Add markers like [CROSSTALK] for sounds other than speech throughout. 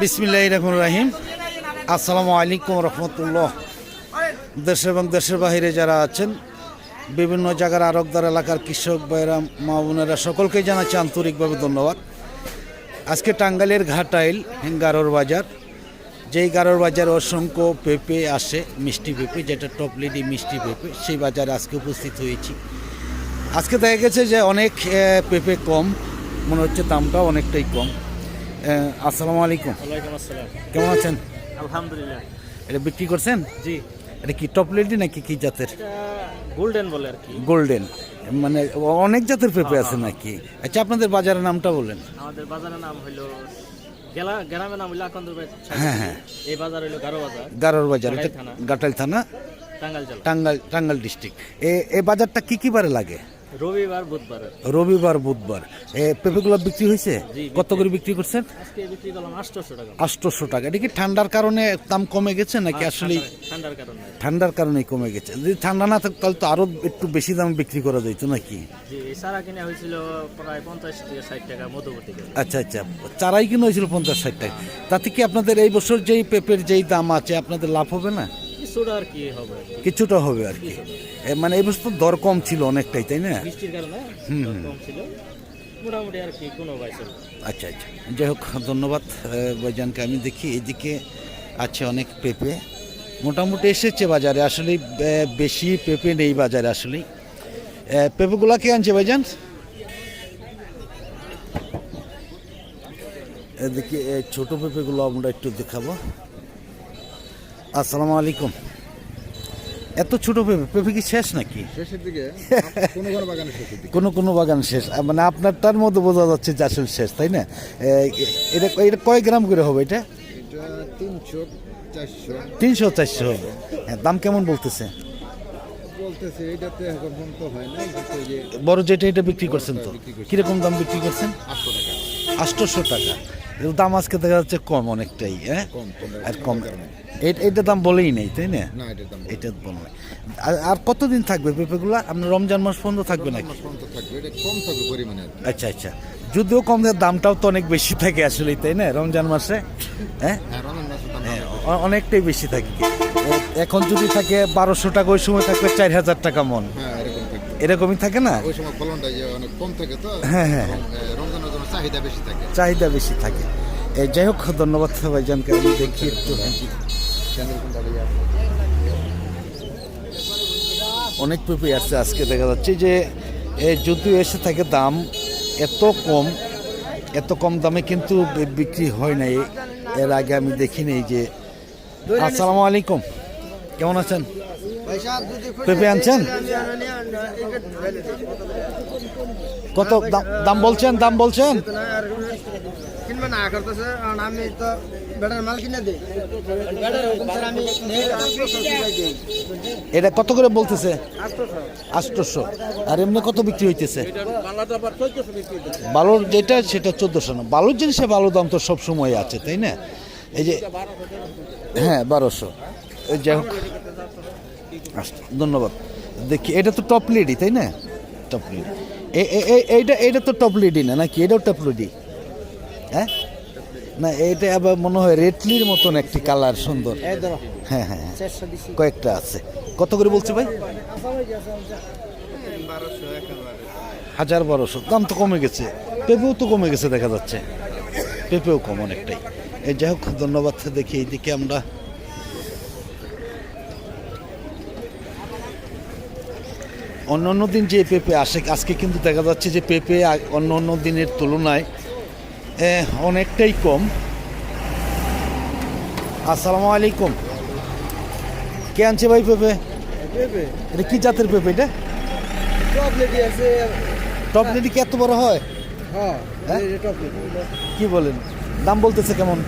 বিসমিল্লাহ রহমান রাহিম। আসসালামু আলাইকুম রহমতুল্লাহ। দেশ এবং দেশের বাহিরে যারা আছেন, বিভিন্ন জায়গার আরকদার এলাকার কৃষক ভাইরা মা বোনেরা, সকলকে জানাচ্ছি আন্তরিকভাবে ধন্যবাদ। আজকে টাঙ্গাইলের ঘাটাইল গারোর বাজার, যেই গারোর বাজারে অসংখ্য পেঁপে আসে, মিষ্টি পেঁপে, যেটা টপ লিডি মিষ্টি পেঁপে, সেই বাজারে আজকে উপস্থিত হয়েছি। আজকে দেখা গেছে যে অনেক পেঁপে কম, মনে হচ্ছে দামটাও অনেকটাই কম। আসসালামু আলাইকুম। ওয়ালাইকুম আসসালাম। কেমন আছেন? আলহামদুলিল্লাহ। এটা বিক্রি করছেন? জি। এটা কি টপ লেডি নাকি কি জাতের? গোল্ডেন বলে আর কি। গোল্ডেন মানে অনেক জাতের পেঁপে আছে নাকি? আচ্ছা আপনাদের বাজারের নামটা বলেন। আমাদের বাজারের নাম গেলা গ্রামের নাম হইল আকন্দর হ্যাঁ, হ্যাঁ। এই বাজার হইল গারো বাজার। গারোর বাজার এটা গাটাইল থানা। জেলা। টাঙ্গাইল টাঙ্গাইল ডিস্ট্রিক্ট এ এই বাজারটা কি কি বারে লাগে? রবিবার বুধবার রবিবার বুধবার। পেঁপেগুলো বিক্রি হয়েছে? কত করে বিক্রি করছেন? আটশোশো টাকা। এটা কি ঠান্ডার কারণে দাম কমে গেছে নাকি আসলে ঠান্ডার- কারণে। ঠান্ডার কমে গেছে? যদি ঠান্ডা না থাকতো তাহলে তো আরও একটু বেশি দামে বিক্রি করা যেত নাকি? জি এই হয়েছিল প্রায় পঞ্চাশ থেকে ষাট টাকা মধ্যবর্তী আচ্ছা আচ্ছা। চারাই কিনে হয়েছিল পঞ্চাশ ষাট টাকা। তাতে কি আপনাদের এই বছর যেই পেঁপের যেই দাম আছে আপনাদের লাভ হবে না? কিছুটা আর কি হবে কিছুটা হবে আর কি। মানে এই বছর দর কম ছিল অনেকটাই তাই না? বৃষ্টির কারণে কম ছিল। মোটামুটি আর কি কোনো বাইসল আচ্ছা আচ্ছা। যাই হোক ধন্যবাদ ভাইজানকে। আমি দেখি এদিকে আছে অনেক পেঁপে। মোটামুটি এসেছে বাজারে আসলে বেশি পেঁপে নেই বাজারে আসলে পেঁপেগুলা কে আনছে ভাইজান? এদিকে ছোট পেঁপেগুলো আমরা একটু দেখাবো। আসসালামু আলাইকুম। এত ছোট পেঁপে পেঁপে কি শেষ নাকি? শেষের দিকে। [LAUGHS] কোনো কোনো বাগান শেষ। মানে আপনারটার মধ্যে বোঝা যাচ্ছে যে আসলে শেষ তাই না? এটা এটা কয় গ্রাম করে হবে এটা? তিনশো চারশো। তিনশো চারশো। হ্যাঁ দাম কেমন বলতেছে? বলতেছে এটাতে এখন পর্যন্ত হয় না যে বড় যেটা এটা বিক্রি করছেন তো। কীরকম দাম বিক্রি করছেন? আটশো টাকা। আটশোশো টাকা। দাম আজকে দেখা যাচ্ছে কম অনেকটাই হ্যাঁ? আর কম। এ- এইটা দাম বলেই নেই তাই না? না এটার দাম এটা বলে আর- আর কতদিন থাকবে পেঁপেগুলো? আপনার রমজান মাস পর্যন্ত থাকবে নাকি? পর্যন্ত থাকবে এটা কম থাকবে পরিমাণে আচ্ছা আচ্ছা। যদিও কম দামটাও তো অনেক বেশি থাকে আসলে তাই না রমজান মাসে? হ্যাঁ? হ্যাঁ হ্যাঁ, অনেকটাই বেশি থাকে। এখন যদি থাকে বারোশো টাকা ওই সময় থাকবে চার হাজার টাকা মন। হ্যাঁ এরকমই থাকে না? ওই সময় ফলনটা অনেক কম থাকে তো হ্যাঁ, হ্যাঁ, রমজানের জন্য চাহিদা বেশি থাকে। চাহিদা বেশি থাকে। যাই হোক ধন্যবাদ ভাইজানকে আমি দেখি একটু। অনেক পেঁপে আসছে আজকে দেখা যাচ্ছে যে যদিও এসে থাকে দাম এত কম এত কম দামে কিন্তু বিক্রি হয় নাই এর আগে আমি দেখিনি যে আসসালামু আলাইকুম কেমন আছেন পেঁপে আনছেন কত দাম- দাম বলছেন দাম বলছেন কিনবে না করতেছে কারণ আমি তো বেটার মাল কিনে দিই। বেটার হুকুম ছাড়া আমি এটা কত করে বলতেছে? আটশোশো। আর এমনি কত বিক্রি হইতেছে? বালুর যেটা সেটা চোদ্দোশো না। বালুর জিনিসে ভালো দাম তো সব সময় আছে তাই না? এই যে হ্যাঁ বারোশো। এই যাই হোক আচ্ছা, ধন্যবাদ। দেখি এটা তো টপ লিডি তাই না? টপ লিডি এইটা এইটা তো টপ লিডি না নাকি? এটাও টপ লিডি হ্যাঁ? না এটা আবার মনে হয় রেটলির মতন একটি কালার সুন্দর। হ্যাঁ হ্যাঁ হ্যাঁ। কয়েকটা আছে। কত করে বলছে ভাই? হাজার বারোশো। দাম তো কমে গেছে। পেঁপেও তো কমে গেছে দেখা যাচ্ছে। পেঁপেও কম অনেকটাই। এই যাই হোক ধন্যবাদ দেখি এইদিকে আমরা। অন্য অন্য দিন যে পেঁপে আসে আজকে কিন্তু দেখা যাচ্ছে যে পেঁপে অন্য অন্য দিনের তুলনায় অনেকটাই কম। আসসালামু আলাইকুম। কে আনছে ভাই পেঁপে? এটা কি জাতের পেঁপে এটা? টপ লেডি কি এত বড় হয়? হ্যাঁ হ্যাঁ? কি বলেন? দাম বলতেছে কেমন?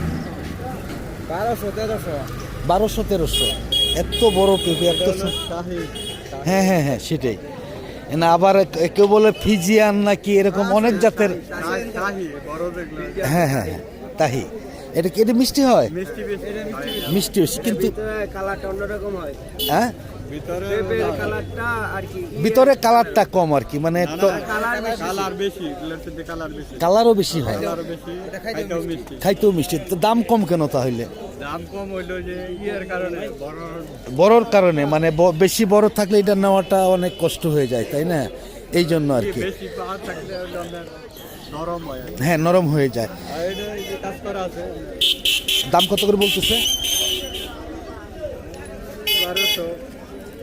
বারোশো তেরোশো। বারোশো তেরোশো। এত বড় পেঁপে এত হ্যাঁ হ্যাঁ হ্যাঁ সেটাই। না আবার কেউ বলে ফিজিয়ান নাকি এরকম অনেক জাতের হ্যাঁ হ্যাঁ হ্যাঁ তাহি। এটা কি এটা মিষ্টি হয়? মিষ্টি বেশি কিন্তু হয়। কি ভিতরে কালারটা কম আর কি মানে কালারও বেশি হয়। খাইতেও মিষ্টি। খাইতেও মিষ্টি। তো দাম কম কেন তাহলে? দাম কম হইল যে ইয়ের কারণে। বড়র কারণে মানে বেশি বড় থাকলে এটা নেওয়াটা অনেক কষ্ট হয়ে যায় তাই না? এই জন্য আর কি। হয়। নরম হয়ে যায়। দাম কত করে বলতেছে?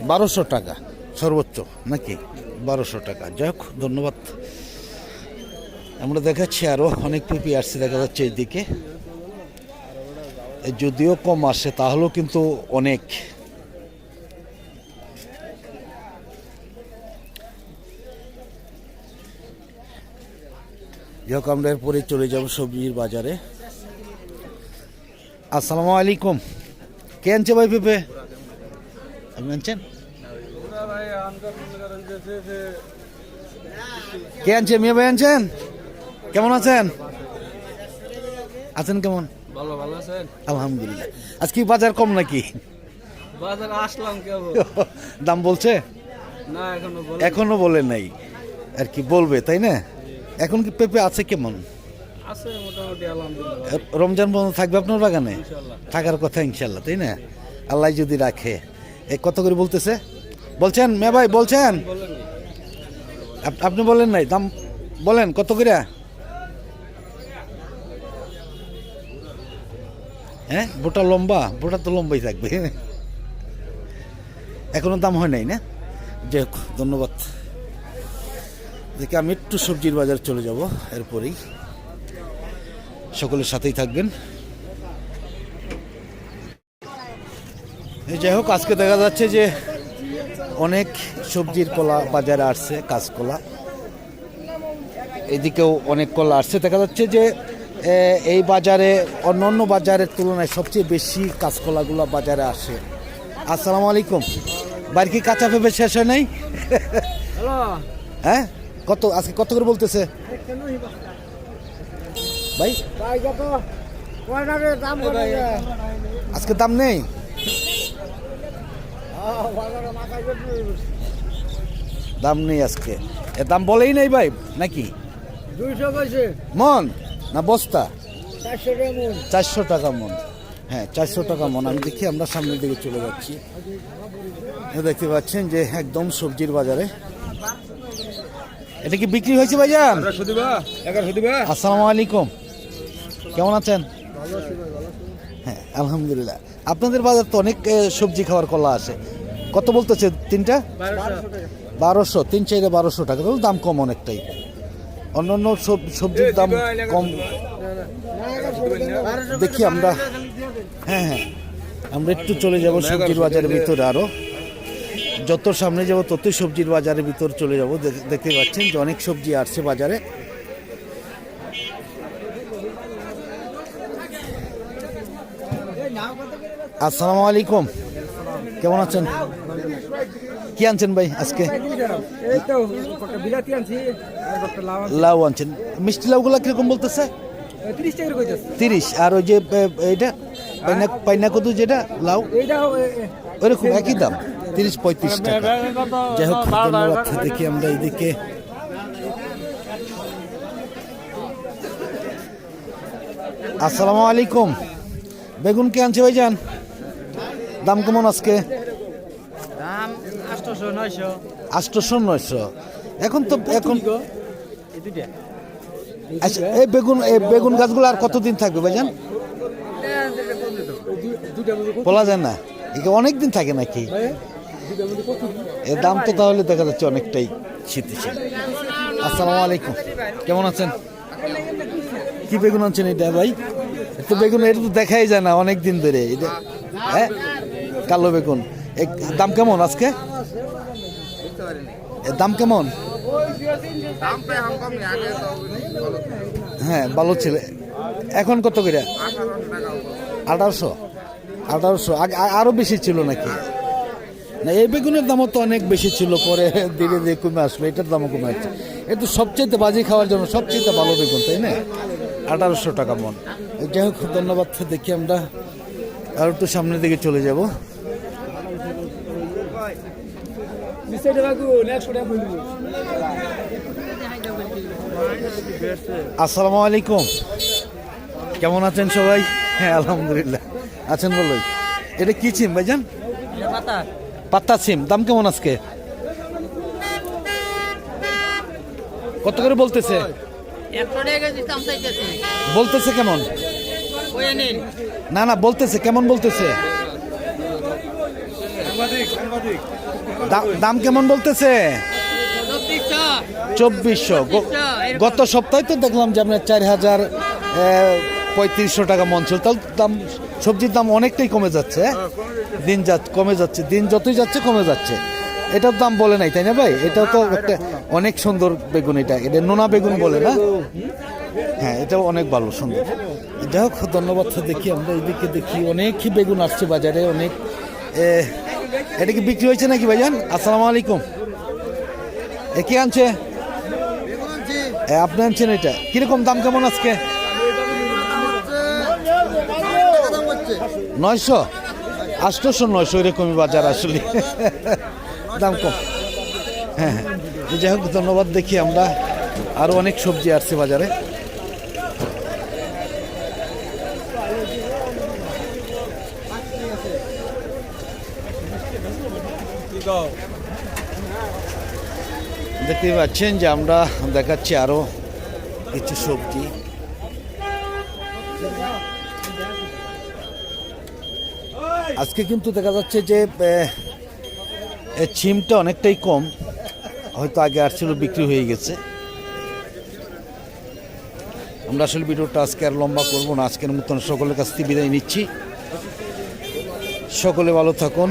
বারোশো। টাকা সর্বোচ্চ নাকি? বারোশো টাকা। যাই হোক ধন্যবাদ। আমরা দেখাচ্ছি আরও অনেক পেঁপি আসছে দেখা যাচ্ছে এইদিকে এ যদিও কম আসে, তাহলেও কিন্তু অনেক। যাই হোক আমরা এরপরে চলে যাব সবজির বাজারে। আসসালামু আলাইকুম। কে আনছে ভাই পেঁপে? আপনি আনছেন? কে আনছে? মেয়ে ভাই আনছেন? কেমন আছেন? আছেন কেমন? ভালো ভালো আছেন? আলহামদুলিল্লাহ। আজকে বাজার কম নাকি? বাজারে আসলাম কেবল। [LAUGHS] দাম বলছে? না এখনও বল এখনও বলে নাই। আর কি বলবে তাই না? এখন কি পেঁপে আছে কেমন? আছে মোটামুটি আলহামদুলিল্লাহ। রমজান বন্ধ থাকবে আপনার বাগানে? থাকার কথা ইনশাল্লাহ তাই না? আল্লাহ যদি রাখে। এ কত করে বলতেছে? বলছেন? মে ভাই বলছেন? আপনি বলেন নাই দাম বলেন কত করে? হ্যাঁ? বোটা লম্বা? বোটা তো লম্বাই থাকবে। এখনও দাম হয় নাই না? যাই হোক, ধন্যবাদ। দেখি আমি একটু সবজির বাজার চলে যাব, এরপরেই। সকলের সাথেই থাকবেন। যাই হোক, আজকে দেখা যাচ্ছে যে অনেক সবজির কলা বাজারে আসছে, কাঁচকলা। এদিকেও অনেক কলা আসছে। দেখা যাচ্ছে যে এই বাজারে অন্য অন্য বাজারের তুলনায় সবচেয়ে বেশি কাঁচকলাগুলো বাজারে আসে। আসসালামু আলাইকুম। বাড়ি কি কাঁচা পেঁপে শেষ হয় নাই? হ্যাঁ? কত আজকে কত করে বলতেছে? ভাই? আজকে দাম নেই? দাম নেই আজকে। এ দাম বলেই নেই ভাই নাকি? দুইশো মন? না বস্তা? চারশো টাকা মন। হ্যাঁ চারশো টাকা মন। আমি দেখি আমরা সামনের দিকে চলে যাচ্ছি। দেখতে পাচ্ছেন যে একদম সবজির বাজারে। এটা কি বিক্রি হয়েছে ভাইজান? আসসালামু আলাইকুম। কেমন আছেন? হ্যাঁ আলহামদুলিল্লাহ। আপনাদের বাজার তো অনেক সবজি খাওয়ার কলা আছে। কত বলতেছে তিনটা? বারোশো। তিন চাইরে বারোশো টাকা। তাহলে দাম কম অনেকটাই। অন্যান্য সব- সবজির দাম কম। দেখি আমরা হ্যাঁ হ্যাঁ। আমরা একটু চলে যাব সবজির বাজারের ভিতরে আরও। যত সামনে যাব ততই সবজির বাজারের ভিতর চলে যাব। দেখতে পাচ্ছেন যে অনেক সবজি আসছে বাজারে। আসসালামু আলাইকুম। কেমন আছেন? কি আনছেন ভাই আজকে? লাউ আনছেন। মিষ্টি লাউগুলা কীরকম বলতেছে? তিরিশ। আর ওই যে এ, এইটা পাইনা কদু যেটা লাউ? ওইরকম একই দাম। তিরিশ পঁয়ত্রিশ টাকা। যাই হোক দেখি আমরা এইদিকে। আসসালামু আলাইকুম। বেগুন কে আনছে ভাইজান? দাম কেমন আজকে? আটশোশো নয়শো। এখন তো এখন আচ্ছা এই বেগুন এই বেগুন গাছগুলো আর কতদিন থাকবে ভাইজান? বলা যায় না। একে অনেক দিন থাকে নাকি? এর দাম তো তাহলে দেখা যাচ্ছে অনেকটাই শীতশীল আসসালামু আলাইকুম। কেমন আছেন? কি বেগুন আনছেন এটা ভাই? তো বেগুন এটা তো দেখাই যায় না অনেক দিন ধরে। এটা হ্যাঁ? কালো বেগুন। দাম কেমন আজকে? দাম কেমন? হ্যাঁ ভালো ছিল। এখন কত করে? আঠারোশো। আঠারোশো। আগে, আ- আরও বেশি ছিল নাকি? না, এই বেগুনের দামও তো অনেক বেশি ছিল, পরে ধীরে ধীরে কমে আসলো এটার দামও কমে আসছে। একটু সবচেয়ে বাজি খাওয়ার জন্য সবচেয়ে ভালো বেগুন, তাই না? আঠারোশো টাকা মন। যাই হোক, ধন্যবাদ, দেখি আমরা আর একটু সামনের দিকে চলে যাব। আসসালামু আলাইকুম। কেমন আছেন সবাই? হ্যাঁ আলহামদুলিল্লাহ। আছেন বলোই এটা কি সিম ভাইজান? পাতা পাত্তা সিম। দাম কেমন আজকে? কত করে বলতেছে? বলতেছে কেমন? না না বলতেছে। কেমন বলতেছে? দা- দাম কেমন বলতেছে? চব্বিশশো। গত সপ্তাহে তো দেখলাম যে আপনার চার হাজার পঁয়ত্রিশশো টাকা মন ছিল তাহলে দাম, সবজির দাম অনেকটাই কমে যাচ্ছে হ্যাঁ? দিন যা কমে যাচ্ছে, দিন যতই যাচ্ছে, কমে যাচ্ছে। এটার দাম বলে নাই, তাই না ভাই? এটা তো একটা অনেক সুন্দর বেগুন এটা। এটা নোনা বেগুন বলে না? হ্যাঁ এটাও অনেক ভালো, সুন্দর। যাই হোক, ধন্যবাদ। দেখি আমরা এদিকে দেখি, অনেকই বেগুন আসছে বাজারে, অনেক এটা কি বিক্রি হয়েছে নাকি ভাইজান? আসসালামু আলাইকুম। এ, কে আনছে? আপনি আনছেন এটা। কীরকম দাম কেমন আজকে? নয়শো? আষ্টশো নয়শো এরকমই বাজার আসলে। দাম কম। হ্যাঁ হ্যাঁ। যাই হোক, ধন্যবাদ দেখি আমরা। আরও অনেক সবজি আসছে বাজারে। দেখতে পাচ্ছেন যে আমরা দেখাচ্ছি আরও কিছু সবজি। আজকে কিন্তু দেখা যাচ্ছে যে ছিমটা অনেকটাই কম, হয়তো আগে আর আসছিল বিক্রি হয়ে গেছে। আমরা আসলে ভিডিওটা আজকে আর লম্বা করব না, আজকের মতন সকলের কাছ থেকে বিদায় নিচ্ছি। সকলে ভালো থাকুন।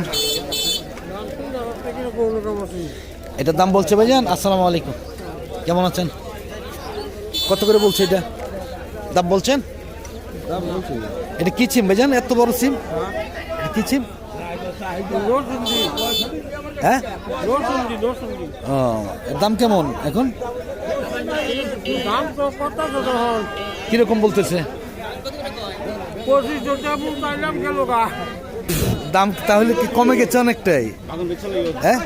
এটার দাম বলছে ভাইজান, আসসালামু আলাইকুম। কেমন আছেন? কত করে বলছে এটা? দাম বলছেন? এটা কি সিম ভাইজান? এত বড় সিম কি সিম হ্যাঁ? দাম কেমন এখন? কীরকম বলতেছে? দাম তাহলে কি কমে গেছে অনেকটাই? হ্যাঁ?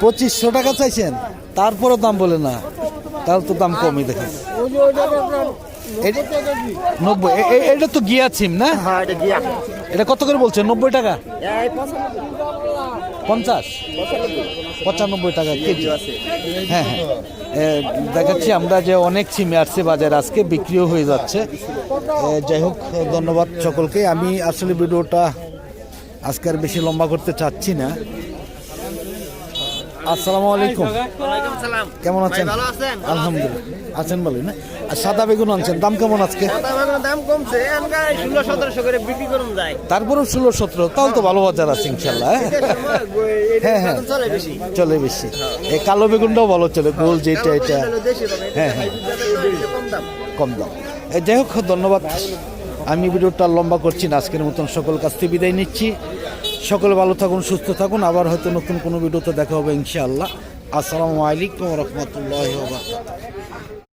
পঁচিশশো টাকা চাইছেন? তারপরে দাম বলে না। তাহলে তো দাম কমই দেখেন। দেখলাম এ- নব্বই এটা তো গিয়া সিম না? হ্যাঁ এটা কত করে বলছেন? নব্বই টাকা? পঞ্চাশ? পঁচানব্বই টাকা কেজি। হ্যাঁ হ্যাঁ। দেখাচ্ছি আমরা যে অনেক সিমে আসছে বাজার আজকে, বিক্রিও হয়ে যাচ্ছে। যাই হোক, ধন্যবাদ সকলকে। আমি আসলে ভিডিওটা আজকে আর বেশি লম্বা করতে চাচ্ছি না। আসসালামু আলাইকুম। কেমন আছেন? ভালো আছেন? আলহামদুলিল্লাহ। আছেন ভালোই না? আর সাদা বেগুন আনছেন দাম কেমন আজকে? দাম কমছে ষোলো সতেরোশো করে বিক্রি করুন যায়। তারপরেও ষোলো সতেরো তাও তো ভালো বাজার আছে ইনশাল্লাহ হ্যাঁ? হ্যাঁ হ্যাঁ। চলে বেশি। এই কালো বেগুনটাও ভালো চলে গোল যেটা এটা হ্যাঁ হ্যাঁ। কম দাম। কম দাম। এ, যাই হোক ধন্যবাদ। আমি ভিডিওটা লম্বা করছি না আজকের মতন সকল কাছ থেকে বিদায় নিচ্ছি। সকলে ভালো থাকুন, সুস্থ থাকুন। আবার হয়তো নতুন কোনো ভিডিওতে দেখা হবে ইনশাআল্লাহ। আসসালামু আলাইকুম রহমতুল্লাহ